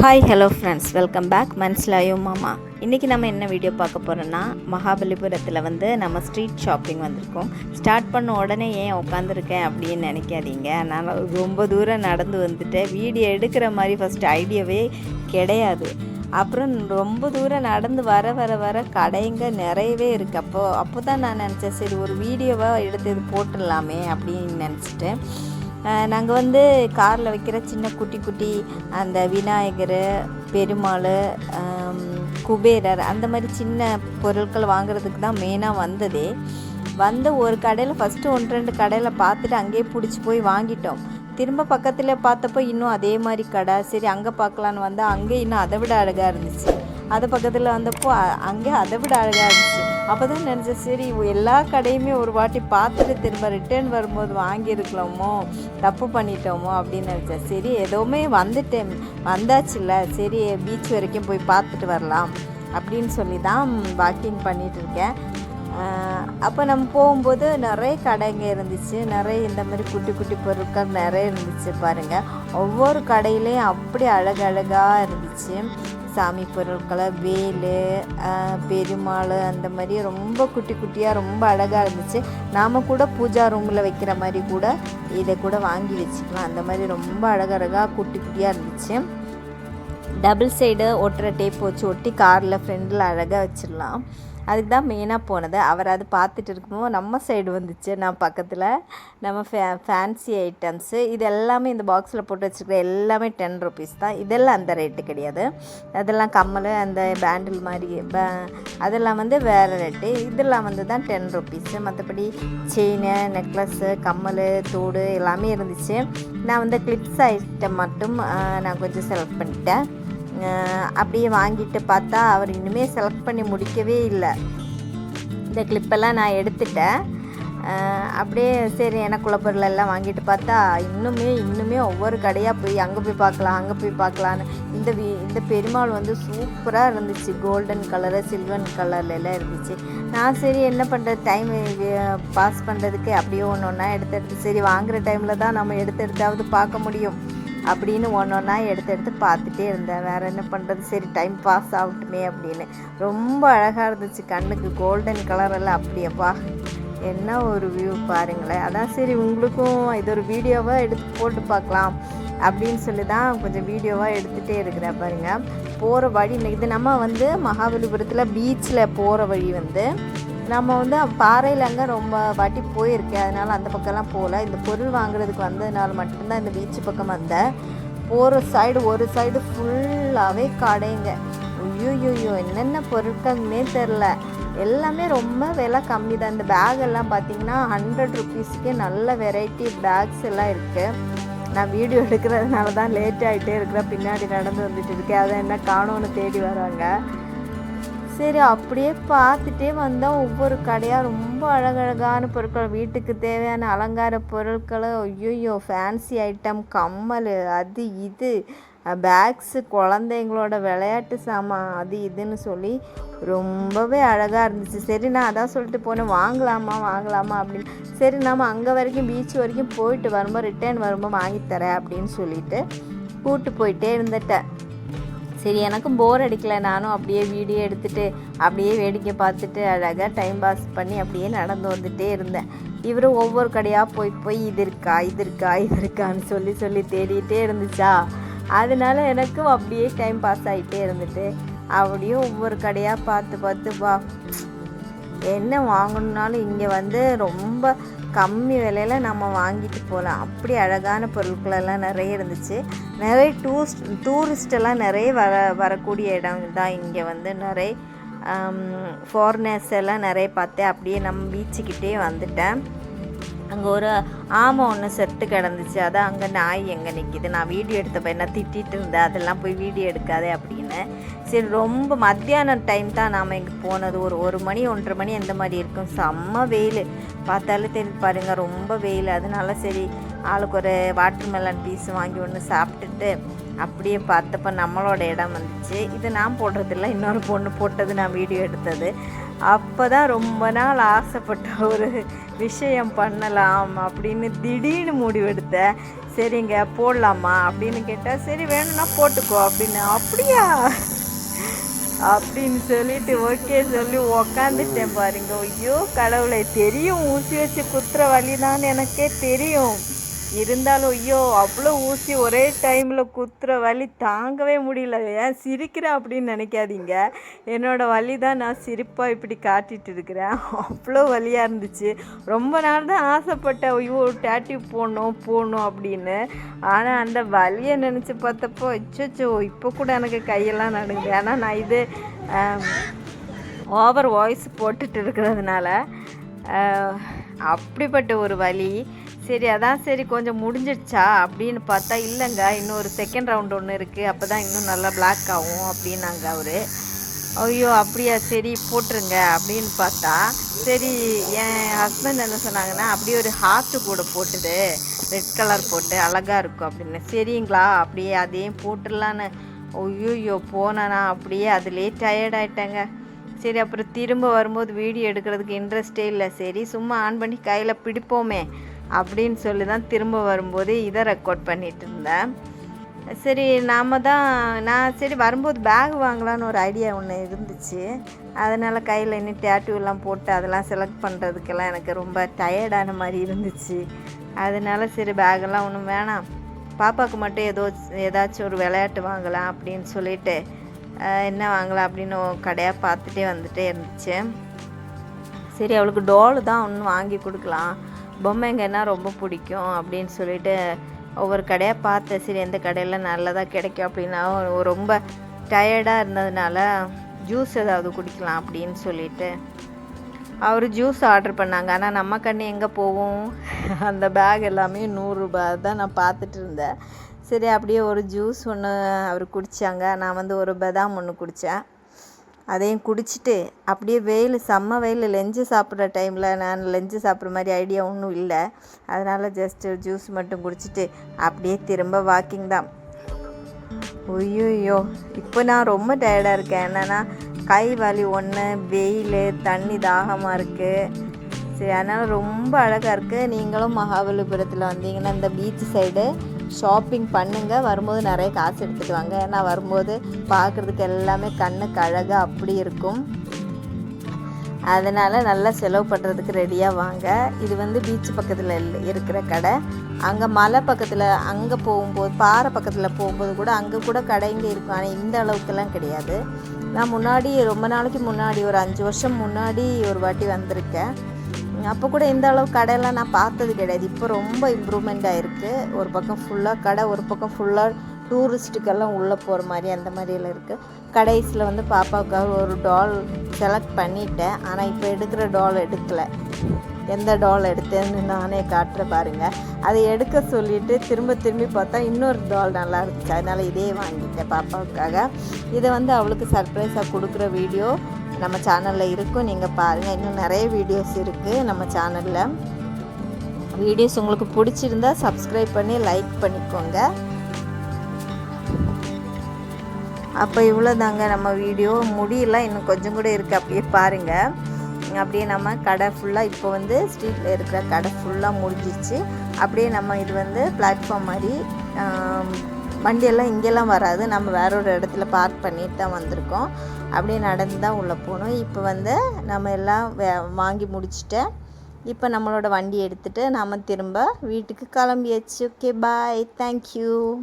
Hi hello friends welcome back மன்ஸ்லாயோ மாமா. இன்றைக்கி நம்ம என்ன வீடியோ பார்க்க போகிறோன்னா மகாபலிபுரத்தில் வந்து நம்ம ஸ்ட்ரீட் ஷாப்பிங் வந்திருக்கோம். ஸ்டார்ட் பண்ண உடனே ஏன் உட்காந்துருக்கேன் அப்படின்னு நினைக்காதீங்க. நான் ரொம்ப தூரம் நடந்து வந்துட்டேன் வீடியோ எடுக்கிற மாதிரி ஃபஸ்ட் ஐடியாவே கிடையாது. அப்புறம் ரொம்ப தூரம் நடந்து வர வர வர கடைங்க நிறையவே இருக்குது அப்போது அப்போ தான் நான் நினச்சேன் சரி ஒரு வீடியோவாக எடுத்து இது போட்டுடலாமே அப்படின்னு நினச்சிட்டேன் நாங்கள் வந்து காரில் வைக்கிற சின்ன குட்டி குட்டி அந்த விநாயகர் பெருமாள் குபேரர் அந்த மாதிரி சின்ன பொருட்கள் வாங்குறதுக்கு தான் மெயினாக வந்ததே. வந்து ஒரு கடையில் ஃபஸ்ட்டு ஒன்று ரெண்டு கடையில் பார்த்துட்டு அங்கேயே பிடிச்சி போய் வாங்கிட்டோம். திரும்ப பக்கத்தில் பார்த்தப்போ இன்னும் அதே மாதிரி கடை. சரி அங்கே பார்க்கலான்னு வந்தால் அங்கே இன்னும் அதை விட அழகாக இருந்துச்சு. அது பக்கத்தில் வந்தப்போ அங்கே அதை விட அழகாக இருந்துச்சு. அப்போ தான் நினச்சேன் சரி எல்லா கடையுமே ஒரு வாட்டி பார்த்துட்டு திரும்ப ரிட்டர்ன் வரும்போது வாங்கியிருக்கலாமோ தப்பு பண்ணிட்டோமோ அப்படின்னு நினச்சேன். சரி எதுவுமே வந்துட்டேன் வந்தாச்சுல்ல சரி பீச் வரைக்கும் போய் பார்த்துட்டு வரலாம் அப்படின்னு சொல்லி தான் வாக்கிங் பண்ணிகிட்டு இருக்கேன் அப்போ நம்ம போகும்போது நிறைய கடைங்க இருந்துச்சு. நிறைய இந்த மாதிரி குட்டி குட்டி பொருட்கள் நிறைய இருந்துச்சு பாருங்கள் ஒவ்வொரு கடையிலையும் அப்படி அழகழகாக இருந்துச்சு. சாமி பொருட்களை வேல் பெருமாள் அந்த மாதிரி ரொம்ப குட்டி குட்டியாக ரொம்ப அழகாக இருந்துச்சு. நாம் கூட பூஜா ரூமில் வைக்கிற மாதிரி கூட இதை கூட வாங்கி வச்சுக்கலாம். அந்த மாதிரி ரொம்ப அழகழகாக குட்டி குட்டியாக இருந்துச்சு. டபுள் சைடு ஒட்டுற டேப் வச்சு ஒட்டி காரில் ஃப்ரெண்டில் அழகாக வச்சிடலாம். அதுக்கு தான் மெயினாக போனது. அவர் அது பார்த்துட்டு இருக்கும்போது நம்ம சைடு வந்துச்சு நான் பக்கத்தில். நம்ம ஃபே ஃபேன்சி ஐட்டம்ஸு இது எல்லாமே இந்த பாக்ஸில் போட்டு வச்சுருக்கிற எல்லாமே டென் ருபீஸ் தான். இதெல்லாம் அந்த ரேட்டு கிடையாது. அதெல்லாம் கம்மல் அந்த பேண்டில் மாதிரி அதெல்லாம் வந்து வேறு ரேட்டு இதெல்லாம் வந்து தான் டென் ருபீஸு மற்றபடி செயின் நெக்லஸ்ஸு கம்மல் தோடு எல்லாமே இருந்துச்சு. நான் வந்து கிளிப்ஸ் ஐட்டம் மட்டும் நான் கொஞ்சம் செலக்ட் பண்ணிட்டேன். அப்படியே வாங்கிட்டு பார்த்தா அவர் இன்னுமே செலக்ட் பண்ணி முடிக்கவே இல்லை. இந்த கிளிப்பெல்லாம் நான் எடுத்துட்டேன். அப்படியே சரி எனக்குள்ள பொருள் எல்லாம் வாங்கிட்டு பார்த்தா இன்னுமே இன்னுமே ஒவ்வொரு கடையாக போய் அங்கே போய் பார்க்கலாம் அங்கே போய் பார்க்கலான்னு. இந்த வி இந்த பெருமாள் வந்து சூப்பராக இருந்துச்சு. கோல்டன் கலரு சில்வன் கலரில் எல்லாம் இருந்துச்சு. நான் சரி என்ன பண்ணுறது டைம் பாஸ் பண்ணுறதுக்கு அப்படியே ஒன்று ஒன்றா எடுத்து எடுத்து சரி வாங்குகிற டைமில் தான் நம்ம எடுத்து எடுத்தாவது பார்க்க முடியும். அப்படின்னு ஒன்று ஒன்றா எடுத்து எடுத்து பார்த்துட்டே இருந்தேன். வேறு என்ன பண்ணுறது சரி டைம் பாஸ் ஆகட்டுமே அப்படின்னு. ரொம்ப அழகாக இருந்துச்சு கண்ணுக்கு. கோல்டன் கலரெல்லாம் அப்படியேப்பா. என்ன ஒரு வியூ பாருங்களேன். அதான் சரி உங்களுக்கும் இது ஒரு வீடியோவாக எடுத்து போட்டு பார்க்கலாம் அப்படின்னு சொல்லி தான் கொஞ்சம் வீடியோவாக எடுத்துகிட்டே இருக்கிறேன் பாருங்கள் போகிற வழி இது நம்ம வந்து மகாபலிபுரத்தில் பீச்சில் போகிற வழி வந்து நம்ம வந்து பாறையில் அங்கே ரொம்ப வாட்டி போயிருக்கேன். அதனால் அந்த பக்கம்லாம் போகல இந்த பொருள் வாங்குறதுக்கு வந்ததுனால மட்டும்தான் இந்த பீச்சு பக்கம் வந்தேன். போகிற சைடு ஒரு சைடு ஃபுல்லாகவே கடைங்க. ஐயோயோயோ என்னென்ன பொருட்கள்னே தெரில. எல்லாமே ரொம்ப விலை கம்மி தான் இந்த பேக் எல்லாம் பார்த்தீங்கன்னா ஹண்ட்ரட் ருபீஸ்க்கே நல்ல வெரைட்டி பேக்ஸ் எல்லாம் இருக்குது நான் வீடியோ எடுக்கிறதுனால தான் லேட் ஆகிட்டே இருக்கிறேன் பின்னாடி நடந்து வந்துட்டு இருக்கேன். அதை என்ன காணோன்னு தேடி வராங்க சரி அப்படியே பார்த்துட்டே வந்தால் ஒவ்வொரு கடையாக ரொம்ப அழகழகான பொருட்கள். வீட்டுக்கு தேவையான அலங்கார பொருட்களும் ஐயோயோ ஃபேன்சி ஐட்டம் கம்மல் அது இது பேக்ஸு குழந்தைங்களோட விளையாட்டு சாமான் அது இதுன்னு சொல்லி ரொம்பவே அழகாக இருந்துச்சு. சரி நான் அதான் சொல்லிட்டு போனேன். வாங்கலாமா வாங்கலாமா அப்படின்னு. சரி நம்ம அங்கே வரைக்கும் பீச் வரைக்கும் போயிட்டு வரும்போது ரிட்டர்ன் வரும்போது வாங்கித் தரேன் அப்படின்னு சொல்லிட்டு கூப்பிட்டு போயிட்டே இருந்துட்டேன். சரி எனக்கும் போர் அடிக்கலை. நானும் அப்படியே வீடியோ எடுத்துட்டு அப்படியே வேடிக்கை பார்த்துட்டு அழகாக டைம் பாஸ் பண்ணி அப்படியே நடந்து வந்துகிட்டே இருந்தேன். இவரும் ஒவ்வொரு கடையாக போய் போய் இது இருக்கா இது இருக்கா இது இருக்கான்னு சொல்லி சொல்லி தேடிகிட்டே இருந்துச்சா? அதனால எனக்கும் அப்படியே டைம் பாஸ் ஆகிட்டே இருந்துட்டு அப்படியே ஒவ்வொரு கடையாக பார்த்து பார்த்து பா என்ன வாங்கணுன்னாலும் இங்கே வந்து ரொம்ப கம்மி விலையில நம்ம வாங்கிட்டு போகலாம் அப்படி அழகான பொருட்களெல்லாம் நிறைய இருந்துச்சு. நிறைய டூரிஸ்ட் டூரிஸ்டெல்லாம் நிறைய வர வரக்கூடிய இடம் தான் இங்கே வந்து நிறைய ஃபாரினர்ஸ் எல்லாம் நிறைய பார்த்தேன் அப்படியே நம்ம பீச்சுக்கிட்டே வந்துட்டேன். அங்கே ஒரு ஆமை ஒன்று செத்து கிடந்துச்சு. அதான் அங்கே நாய் எங்கே நிற்கிது நான் வீடியோ எடுத்தப்ப என்ன திட்டிகிட்டு இருந்தேன் அதெல்லாம் போய் வீடியோ எடுக்காதே அப்படின்னு. சரி ரொம்ப மத்தியான டைம் தான் நாம் இங்கே போனது. ஒரு ஒரு மணி ஒன்றரை மணி எந்த மாதிரி இருக்கும். செம்ம வெயில். பார்த்தாலே தெரிஞ்சு பாருங்கள் ரொம்ப வெயில். அதனால சரி ஆளுக்கு ஒரு வாட்டர் மெலன் பீஸ் வாங்கி ஒன்று சாப்பிட்டுட்டு அப்படியே பார்த்தப்ப நம்மளோட இடம் வந்துச்சு. இது நான் போடுறதில்ல. இன்னொரு பொண்ணு போட்டது நான் வீடியோ எடுத்தது. அப்போ தான் ரொம்ப நாள் ஆசைப்பட்ட ஒரு விஷயம் பண்ணலாம் அப்படின்னு திடீர்னு முடிவெடுத்தேன் சரிங்க போடலாமா அப்படின்னு கேட்டால் சரி வேணும்னா போட்டுக்கோ அப்படின்னு. அப்படியா? அப்படின்னு சொல்லிட்டு ஓகே சொல்லி உக்காந்துட்டேன் பாருங்க. ஐயோ கடவுளை தெரியும். ஊசி வச்சு குத்துற வழிதான் எனக்கே தெரியும். இருந்தாலும் ஐயோ அவ்வளோ ஊசி ஒரே டைமில் குத்துற வலி தாங்கவே முடியல. ஏன் சிரிக்கிறேன் அப்படின்னு நினைக்காதீங்க. என்னோடய வலி தான் நான் சிரிப்பாக இப்படி காட்டிகிட்டு இருக்கிறேன். அவ்வளோ வலியாக இருந்துச்சு. ரொம்ப நாள் தான் ஆசைப்பட்டேன். ஐயோ டேட்டி போடணும் போடணும் அப்படின்னு. ஆனால் அந்த வலியை நினச்சி பார்த்தப்போ அச்சோ இப்போ கூட எனக்கு கையெல்லாம் நடுங்குது. ஏன்னா நான் இது ஓவர் வாய்ஸ் போட்டுட்டு இருக்கிறதுனால அப்படிப்பட்ட ஒரு வலி. சரி அதான் சரி கொஞ்சம் முடிஞ்சிடுச்சா? அப்படின்னு பார்த்தா இல்லைங்க இன்னும் ஒரு செகண்ட் ரவுண்ட் ஒன்று இருக்குது அப்போ தான் இன்னும் நல்லா பிளாக் ஆகும் அப்படின்னாங்க அவர். ஐயோ அப்படியா? சரி போட்டுருங்க அப்படின்னு பார்த்தா சரி என் ஹஸ்பண்ட் என்ன சொன்னாங்கன்னா அப்படியே ஒரு ஹார்ட்டு கூட போட்டுது ரெட் கலர் போட்டு அழகாக இருக்கும் அப்படின்னு. சரிங்களா? அப்படியே அதையும் போட்டுடலான்னு. ஐயோயோ போனேனா? அப்படியே அதுலேயே டயர்ட் ஆகிட்டேங்க சரி அப்புறம் திரும்ப வரும்போது வீடியோ எடுக்கிறதுக்கு இன்ட்ரெஸ்டே இல்லை. சரி சும்மா ஆன் பண்ணி கையில் பிடிப்போமே. அப்படின்னு சொல்லி தான் திரும்ப வரும்போது இதை ரெக்கார்ட் பண்ணிட்டு இருந்தேன். சரி நாம தான் நான் சரி வரும்போது பேக் வாங்கலான்னு ஒரு ஐடியா ஒன்று இருந்துச்சு. அதனால் கையில் இன்னும் டேட்டூலாம் எல்லாம் போட்டு அதெல்லாம் செலக்ட் பண்ணுறதுக்கெல்லாம் எனக்கு ரொம்ப டயர்டான மாதிரி இருந்துச்சு. அதனால சரி பேக்கெல்லாம் ஒன்றும் வேணாம். பாப்பாவுக்கு மட்டும் ஏதோ ஏதாச்சும் ஒரு விளையாட்டு வாங்கலாம் அப்படின்னு சொல்லிட்டு என்ன வாங்கலாம் அப்படின்னு கடையாக பார்த்துட்டே வந்துட்டே இருந்துச்சு. சரி அவளுக்கு டோலு தான் ஒன்று வாங்கி கொடுக்கலாம். பொம்மைங்கன்னா ரொம்ப பிடிக்கும் அப்படின்னு சொல்லிட்டு ஒவ்வொரு கடையாக பார்த்தேன். சரி எந்த கடையில் நல்லதாக கிடைக்கும் அப்படின்னா ரொம்ப டயர்டாக இருந்ததுனால ஜூஸ் ஏதாவது குடிக்கலாம் அப்படின்னு சொல்லிட்டு அவர் ஜூஸ் ஆர்டர் பண்ணாங்க. ஆனால் நம்ம கண்ணு எங்கே போவோம் அந்த பேக் எல்லாமே நூறுரூபா தான் நான் பார்த்துட்டு இருந்தேன். சரி அப்படியே ஒரு ஜூஸ் ஒன்று அவர் குடித்தாங்க நான் வந்து ஒரு பதாம் ஒன்று குடித்தேன் அதையும் குடிச்சிட்டு அப்படியே வெயில் செம்ம வெயில். லெஞ்சு சாப்பிட்ற டைமில் நான் லெஞ்சு சாப்பிட்ற மாதிரி ஐடியா ஒன்றும் இல்லை. அதனால் ஜஸ்ட்டு ஜூஸ் மட்டும் குடிச்சிட்டு அப்படியே திரும்ப வாக்கிங் தான். ஐயோ இப்போ நான் ரொம்ப டயர்டாக இருக்கேன். என்னென்னா கை வலி ஒன்று வெயில் தண்ணி தாகமாக இருக்குது சரி அதனால் ரொம்ப அழகாக இருக்குது நீங்களும் மகாபலிபுரத்தில் வந்தீங்கன்னா இந்த பீச் சைடு ஷாப்பிங் பண்ணுங்கள் வரும்போது நிறைய காசு எடுத்துகிட்டு வாங்க. ஏன்னா வரும்போது பார்க்குறதுக்கு எல்லாமே கண்ணுக்கு அழகாக அப்படி இருக்கும். அதனால் நல்லா செலவு பண்ணுறதுக்கு ரெடியாக வாங்க. இது வந்து பீச் பக்கத்தில் இருக்கிற கடை. அங்கே மலை பக்கத்தில் அங்கே போகும்போது பாறை பக்கத்தில் போகும்போது கூட அங்கே கூட கடைங்க இருக்கும். ஆனால் இந்த அளவுக்குலாம் கிடையாது. நான் முன்னாடி ரொம்ப நாளைக்கு முன்னாடி ஒரு அஞ்சு வருஷம் முன்னாடி ஒரு வாட்டி வந்திருக்கேன். அப்போ கூட இந்த அளவு கடையெல்லாம் நான் பார்த்தது கிடையாது. இப்போ ரொம்ப இம்ப்ரூவ்மெண்ட் ஆகிருக்கு ஒரு பக்கம் ஃபுல்லாக கடை ஒரு பக்கம் ஃபுல்லாக டூரிஸ்ட்டுக்கெல்லாம் உள்ளே போகிற மாதிரி அந்த மாதிரியெல்லாம் இருக்குது கடைசியில் வந்து பாப்பாவுக்காக ஒரு டால் செலக்ட் பண்ணிட்டேன். ஆனால் இப்போ எடுக்கிற டால் எடுக்கலை. எந்த டால் எடுத்தேன்னு நானே காட்டுறேன் பாருங்கள் அதை எடுக்க சொல்லிவிட்டு திரும்ப திரும்பி பார்த்தா இன்னொரு டால் நல்லா இருந்துச்சு. அதனால் இதே வாங்கிட்டேன் பாப்பாவுக்காக. இதை வந்து அவளுக்கு சர்ப்ரைஸாக கொடுக்குற வீடியோ நம்ம சேனலில் இருக்கும். நீங்கள் பாருங்கள் இன்னும் நிறைய வீடியோஸ் இருக்குது நம்ம சேனலில் வீடியோஸ் உங்களுக்கு பிடிச்சிருந்தா சப்ஸ்கிரைப் பண்ணி லைக் பண்ணிக்கோங்க. அப்போ இவ்வளோ தாங்க நம்ம வீடியோ முடியல. இன்னும் கொஞ்சம் கூட இருக்குது அப்படியே பாருங்கள் அப்படியே நம்ம கடை ஃபுல்லாக இப்போ வந்து ஸ்ட்ரீட்டில் இருக்கிற கடை ஃபுல்லாக முடிஞ்சிச்சு அப்படியே நம்ம இது வந்து பிளாட்ஃபார்ம் மாதிரி வண்டியெல்லாம் இங்கெல்லாம் வராது. நம்ம வேற ஒரு இடத்துல பார்க் பண்ணிட்டு தான் வந்திருக்கோம். அப்படியே நடந்து தான் உள்ளே போகணும். இப்போ வந்து நம்ம எல்லாம் வே- வாங்கி முடிச்சுட்டு இப்போ நம்மளோட வண்டி எடுத்துகிட்டு நாம் திரும்ப வீட்டுக்கு கிளம்பியாச்சு. Okay bye thank you